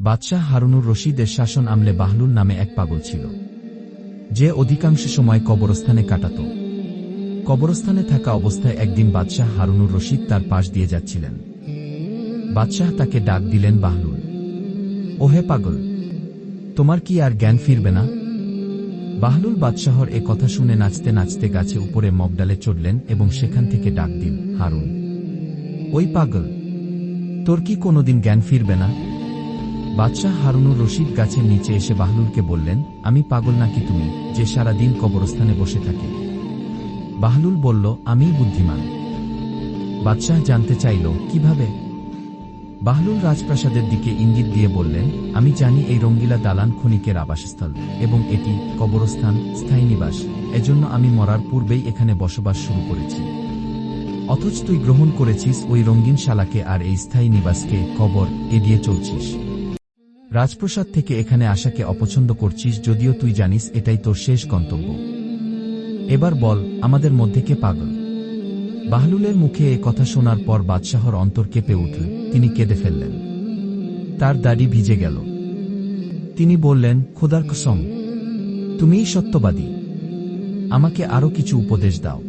বাদশাহ হারুনুর রশিদের শাসন আমলে বাহলুল নামে এক পাগল ছিল। যে অধিকাংশ সময় কবরস্থানে কাটাত। কবরস্থানে থাকা অবস্থায় একদিন বাদশাহ হারুনুর রশিদ তার পাশ দিয়ে যাচ্ছিলেন। বাদশাহ তাকে ডাক দিলেন বাহলুল ওহে পাগল, তোমার কি আর জ্ঞান ফিরবে না? বাহলুল বাদশাহর এ কথা শুনে নাচতে নাচতে গাছে উপরে মগডালে চড়লেন এবং সেখান থেকে ডাক দিল হারুন, ওই পাগল, তোর কি কোনোদিন জ্ঞান ফিরবে না? বাদশাহ হারুনুর রশিদ গাছের নিচে এসে বাহলুলকে বললেন, আমি পাগল নাকি তুমি, যে সারাদিন কবরস্থানে বসে থাকে? বাহলুল বলল, আমিই বুদ্ধিমান। বাদশাহ জানতে চাইল, কীভাবে? বাহলুল রাজপ্রাসাদের দিকে ইঙ্গিত দিয়ে বললেন, আমি জানি এই রঙ্গিলা দালান ক্ষণিকের আবাসস্থল এবং এটি কবরস্থান, স্থায়ী নিবাস। এজন্য আমি মরার পূর্বেই এখানে বসবাস শুরু করেছি। অথচ তুই গ্রহণ করেছিস ওই রঙ্গিন শালাকে আর এই স্থায়ী নিবাসকে কবর এড়িয়ে চলছিস। রাজপ্রসাদ থেকে এখানে আসাকে অপছন্দ করছিস যদিও তুই জানিস এটাই তোর শেষ গন্তব্য। এবার বল, আমাদের মধ্যে কে পাগল? বাহলুলের মুখে এ কথা শোনার পর বাদশাহর অন্তর কেঁপে উঠল। তিনি কেঁদে ফেললেন। তার দাড়ি ভিজে গেল। তিনি বললেন, খোদার কসম, তুমিই সত্যবাদী। আমাকে আরও কিছু উপদেশ দাও।